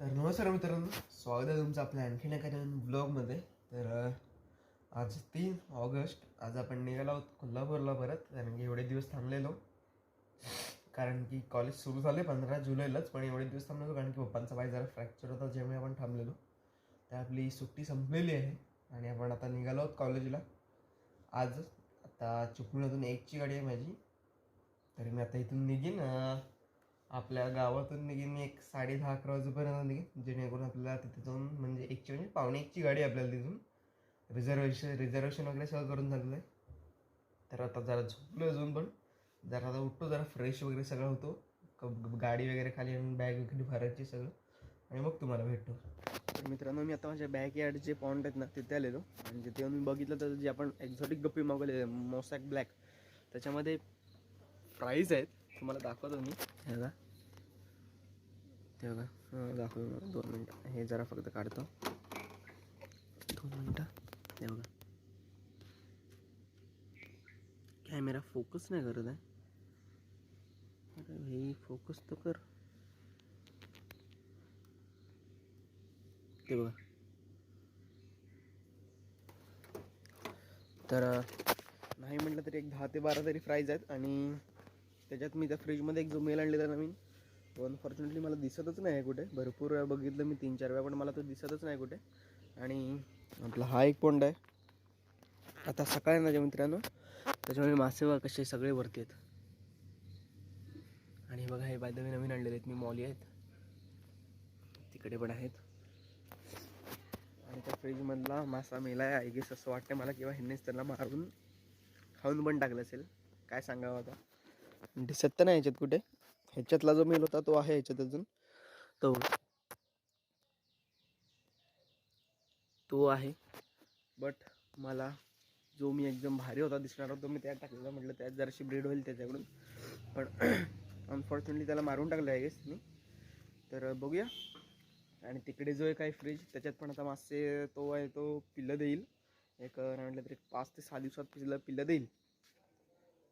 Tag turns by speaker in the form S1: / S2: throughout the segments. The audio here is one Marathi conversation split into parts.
S1: तर नमस्कार मित्रांनो स्वागत आहे तुमचं आपल्या आणखीन एका नवीन ब्लॉगमध्ये तर आज तीन ऑगस्ट आज आपण निघालो आहोत कोल्हापूरला परत कारण की एवढे दिवस थांबलेलो. कारण की कॉलेज सुरू झाले पंधरा जुलैलाच पण एवढे दिवस थांबलेलो कारण की पप्पांचा पाय जरा फ्रॅक्चर होता ज्यामुळे आपण थांबलेलो. तर आपली सुट्टी संपलेली आहे आणि आपण आता निघालो आहोत कॉलेजला आज आता चिपळूणमधून एकची गाडी आहे माझी. तरी मी आता इथून निघीन आपल्या गावातून निघेन मी एक साडे दहा अकरा वाजेपर्यंत निघेन जेणेकरून आपल्याला तिथे जाऊन म्हणजे एकची म्हणजे पावणे एकची गाडी आपल्याला तिथून रिझर्वेशन रिझर्वेशन वगैरे सगळं करून झालेलं आहे. तर आता जरा झोपलो अजून पण. जरा आता उठतो जरा फ्रेश वगैरे सगळं होतो. क- गाडी वगैरे खाली आणून बॅग वगैरे भरायची सगळं. आणि मग तुम्हाला भेटतो. तर मित्रांनो मी आता माझ्या बॅक यार्ड जे पॉइंट आहेत ना तिथे आलेलो. म्हणजे आणि जिथे मी बघितलं तर जे आपण एक्झॉटिक गप्पी मागवले मोसॅक ब्लॅक त्याच्यामध्ये प्राईज आहेत. तुम्हाला दाखवतो मी. हे बघा. ते बघा. दाखवतो दोन मिनटं. हे जरा फक्त काढतो. दोन मिनटं. ते बघा. कॅमेरा फोकस नाही करत आहे. अरे भाई फोकस तो कर. ते बघा. तर नाही म्हटलं तरी एक दहा ते बारा तरी प्राईज आहेत आणि त्याच्यात मी त्या फ्रीजमध्ये एक जो मेल आणलेला नवीन तो अनफॉर्च्युनेटली मला दिसतच नाही आहे कुठे. भरपूर वेळा बघितलं मी तीन चार वेळा पण मला तो दिसतच नाही कुठे. आणि आपला हा एक पोंड आहे. आता सकाळी माझ्या मित्रांनो त्याच्यामुळे मासे कसे सगळे वरती आहेत. आणि बघा हे बाय नवीन आणलेले आहेत. मी मॉली आहेत. तिकडे पण आहेत. आणि त्या फ्रीजमधला मासा मेला आहे आय गेस असं वाटतं मला किंवा ह्यांनीच त्यांना मारून खाऊन पण टाकलं असेल. काय सांगावं आता? म्हणजे दिसत तर नाही ह्याच्यात कुठे. ह्याच्यातला जो मेल होता तो आहे ह्याच्यात अजून. तो. तो आहे. बट मला जो मी एकदम भारी होता दिसणार होता मी त्यात टाकलेला म्हटलं त्यात जराशी ब्रीड होईल त्याच्याकडून. पण अनफॉर्च्युनेटली त्याला मारून टाकलं आहे गेस मी. तर बघूया. आणि तिकडे जो एक आहे फ्रीज त्याच्यात पण आता मासे तो आहे तो पिल्लं देईल. एक म्हटलं तरी पाच ते सहा दिवसात पिल्लं पिल्लं देईल.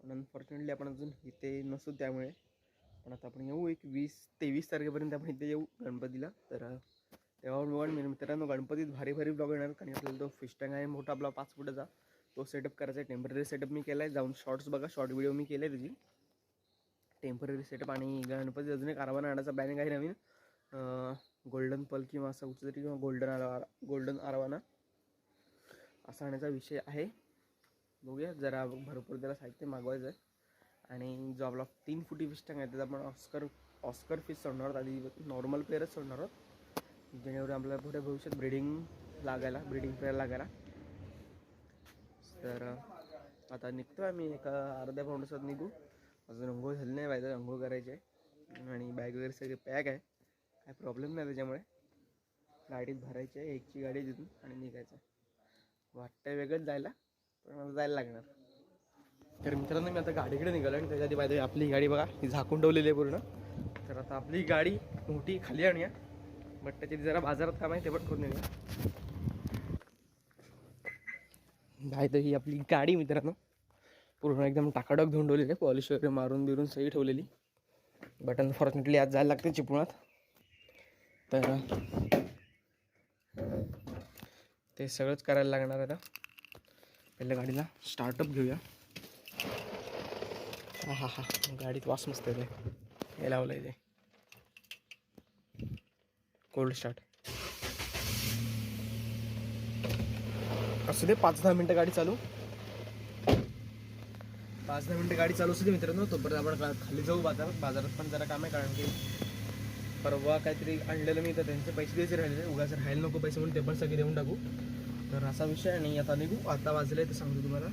S1: पण अनफॉर्च्युनेटली आपण अजून इथे नसू त्यामुळे. पण आता आपण येऊ एक वीस तेवीस तारखेपर्यंत आपण इथे येऊ गणपतीला. तर तेव्हा बघा मी मित्रांनो गणपतीत भारी भारी ब्लॉग येणार कारण आपल्याला तो फिश टँक आहे मोठा आपला पाच फुटाचा तो सेटअप करायचा आहे. टेंपररी सेटअप मी केला आहे जाऊन शॉर्ट्स बघा. शॉर्ट व्हिडिओ मी केले त्याची. टेंपररी सेटअप आणि गणपती अजून एक आरावाना आणायचा. बॅनिंग आहे नवीन गोल्डन पल किंवा असं कुठचं तरी किंवा गोल्डन आरा गोल्डन आरवाना असा आणायचा विषय आहे. बघूया. जरा भरपूर त्याला साहित्य मागवायचं आहे आणि जो आपला तीन फुटी फिश टँक आहे त्याचा आपण ऑस्कर ऑस्कर फिश सोडणार आहोत. आधी नॉर्मल पेअरच सोडणार आहोत. जेणेकरून आपल्याला पुढे भविष्यात ब्रिडिंग लागायला ब्रिडिंग पेअर लागायला. तर आता निघतो आहे आम्ही. एका अर्ध्या पाऊंडसात निघू. अजून अंघोळ झाली नाही. पाहिजे अंघोळ करायची आहे. आणि बॅग वगैरे सगळे पॅक आहे. काय प्रॉब्लेम नाही त्याच्यामुळे. गाडीत भरायची आहे. एकची गाडी तिथून. आणि निघायचं आहे. वेगळंच जायला. जायला लागणार. तर मित्रांनो मी आता गाडीकडे निघालो आणि त्याच्या आधी पाहिजे आपली गाडी बघा ही झाकून ठेवलेली आहे पूर्ण. तर आता आपली गाडी मोठी खाली आणूया. बट त्याची जरा बाजारात काम आहे ते पण करून येऊया. नाही तर ही आपली गाडी मित्रांनो पूर्ण एकदम टाकाडक धुवून ठेवलेली आहे. पॉलिश वगैरे मारून बिरून सही ठेवलेली. बट अनफॉर्च्युनेटली आज जायला लागते चिपळुणात. तर ते सगळंच करायला लागणार आता. पहिल्या गाडीला स्टार्टअप घेऊया. हा हा हा गाडीत वास मस्त येते हे लावलं आहे ते. कोल्ड स्टार्ट असू दे पाच दहा मिनटं गाडी चालू. पाच दहा मिनटं गाडी चालू असू दे मित्रांनो तोपर्यंत आपण खाली जाऊ बाजारात बाजारात पण जरा काम आहे कारण की परवा काहीतरी आणलेलं मी तर त्यांचे पैसे द्यायचे राहिले उगाच राहायला नको पैसे म्हणून ते पण सगळे देऊन टाकू. तर असा विषय आहे आता निघू. आता वाजले तर सांगतो तुम्हाला.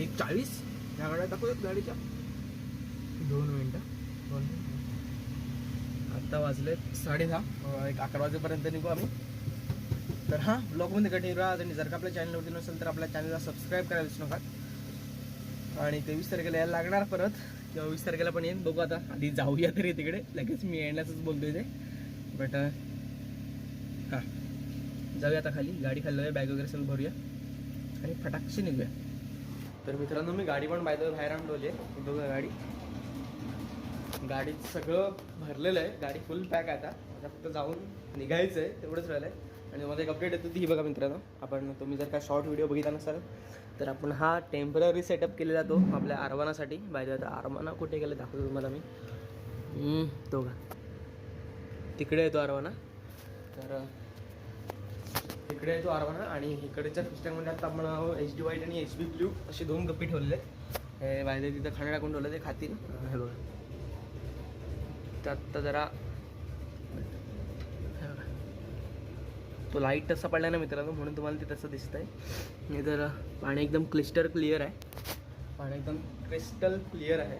S1: एक चाळीस. ह्या गाड्या दाखवतात गाडीच्या. दोन मिनटं. दोन आत्ता वाजले साडे दहा. एक अकरा वाजेपर्यंत निघू आम्ही. तर हां ब्लॉगमध्ये कठीण राहा. आणि जर का आपल्या चॅनलवरती नसेल तर आपल्या चॅनलला सबस्क्राईब करायला विसरू नका. आणि तेवीस तारखेला यायला लागणार परत. किंवा वीस तारखेला पण येईन. बघू आता. आधी जाऊया तरी तिकडे. लगेच मी येण्याचंच बोलतोय ते. बट हां. जाऊया आता खाली गाडी खाली जाऊया बॅग वगैरे सगळं भरूया आणि फटाकशी निघूया. तर मित्रांनो मी गाडी पण बायदा बाहेर आणून ठेवली आहे बघा गाडी. गाडीत सगळं भरलेलं आहे. गाडी फुल पॅक आहे आता. फक्त जाऊन निघायचं आहे तेवढंच राहिलं आहे आणि मला एक अपडेट येतो ती ही बघा मित्रांनो. आपण तुम्ही जर का शॉर्ट व्हिडिओ बघितला नसाल तर आपण हा टेंपररी सेटअप केलेला तो आपल्या आरवानासाठी. बाय आता आरवाना कुठे गेलं दाखवतो तुम्हाला मी. तो का तिकडे येतो आरवाना. तर तिकडे तो आरवाना आणि इकडच्या फिस्टँगमध्ये आता आपण एच डी व्हाईट आणि एच बी ब्ल्यू असे दोन गप्पी ठेवलेले आहेत. हे बाहेर तिथं खाणं टाकून ठेवलं ते खातील. हे बघा. तर आत्ता जरा तो लाइट तसा पडला ना मित्रांनो म्हणून तुम्हाला ते तसं दिसतंय. नाही तर पाणी एकदम क्लिस्टर क्लिअर आहे. पाणी एकदम क्रिस्टल क्लिअर आहे.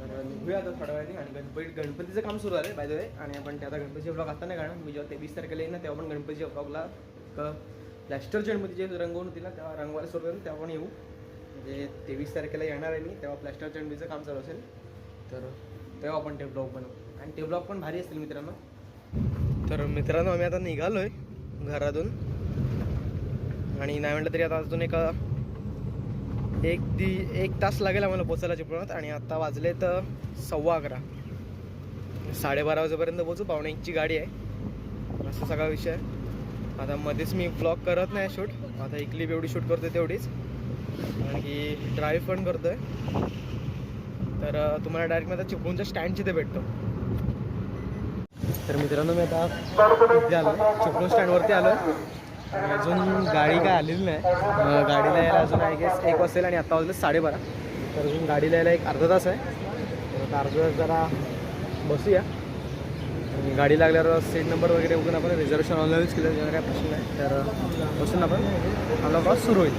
S1: तर निघूया आता थोड्या वेळाने. आणि गणपती गणपतीचं काम सुरू झालं बाय द वे आणि आपण ते आता गणपतीचे ब्लॉग आता नाही कारण मी जेव्हा तेवीस तारखेला येईन ना तेव्हा पण गणपतीच्या ब्लॉगला प्लॅस्टर गणपती जे रंगवून होती ना तेव्हा रंगवायला सुरू करेल तेव्हा पण येऊ. म्हणजे तेवीस तारखेला येणार आहे मी तेव्हा प्लॅस्टर गणपतीचं काम चालू असेल तर तेव्हा आपण ते ब्लॉग बनवू. आणि ते ब्लॉग पण भारी असतील मित्रांनो. तर मित्रांनो आम्ही आता निघालो आहे घरातून. आणि नाही म्हटलं तरी आता अजून एक एक दी एक तास लागेल आम्हाला पोचायला चिपळूणात आणि आता वाजले तर सव्वा अकरा. साडेबारा वाजेपर्यंत पोचू पावणे एकची गाडी आहे. असा सगळा विषय. आता मध्येच मी ब्लॉग करत नाही शूट. आता एक क्लिप एवढी शूट करतोय तेवढीच. आणि ड्राईव्ह पण करतोय. तर तुम्हाला डायरेक्ट मी आता चिपळूणच्या स्टँडची तिथे भेटतो. तर मित्रांनो मी आता इथे आलो चिपळूण स्टँडवरती आलो अजून गाडी काय आलेली नाही. गाडीला यायला अजून आय गेस एक वाजेल आणि आत्ता वाजले साडेबारा. तर अजून गाडीला यायला एक अर्धा तास आहे. तर अर्धा तास जरा बसूया. आणि गाडी लागल्यावर सीट नंबर वगैरे उघडून आपण रिझर्वेशन ऑनलाईनच केलं त्याच्यावर काय प्रश्न नाही. तर बसून आपण आपला प्रवास सुरू होईल.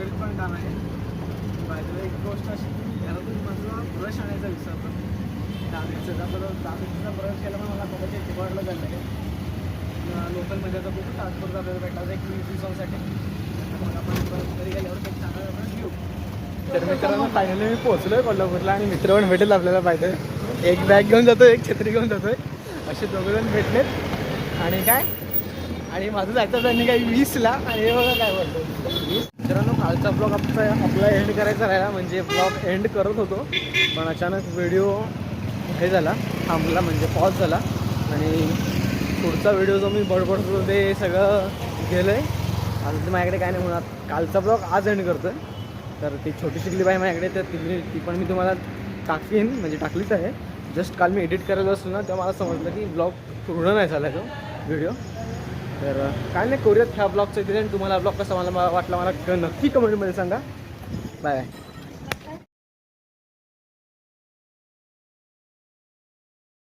S1: आणि पण काम आहे. बाजूला एक गोष्ट अशी घरातून माझं ब्रश आणायचा विसरतो दाबेचा दाबेचा ब्रश केला पण मला कदाचित चिपळाडला झालं नाही लोकलमध्ये आता खूप ट्रान्सपोर्ट आपल्याला भेटला. एक वीस दिवसांसाठी मग आपण परत घरी गेल्यावर चांगला ब्रश घेऊ. तर मित्रांनो फायनली मी पोहोचलोय कोल्हापूरला आणि मित्र पण भेटेल आपल्याला पाहिजे एक बॅग घेऊन जातो एक छत्री घेऊन जातोय. असे दोघे जण भेटलेत. आणि काय? आणि माझं जायचं त्यांनी काही वीसला. आणि हे बघा काय बोलतो वीस? मित्रांनो कालचा ब्लॉग आपला आपला एंड करायचा राहिला म्हणजे ब्लॉग एंड करत होतो. पण अचानक व्हिडिओ हे झाला थांबला म्हणजे पॉज झाला. आणि पुढचा व्हिडिओ जो मी बडबड होतो ते सगळं गेलं आहे आता ते माझ्याकडे काय नाही होणार. कालचा ब्लॉग आज एंड करतोय. तर ती छोटी शिकली बाई माझ्याकडे तर ती ती पण मी तुम्हाला टाकीन म्हणजे टाकलीच आहे. जस्ट काल मी एडिट करायला असलो ना तेव्हा मला समजलं की ब्लॉग पूर्ण नाही झाला तो व्हिडिओ तर काय नाही करूयात ह्या ब्लॉगचं इथे. आणि तुम्हाला ब्लॉग कसा मला वाटला मला क- नक्की कमेंटमध्ये सांगा. बाय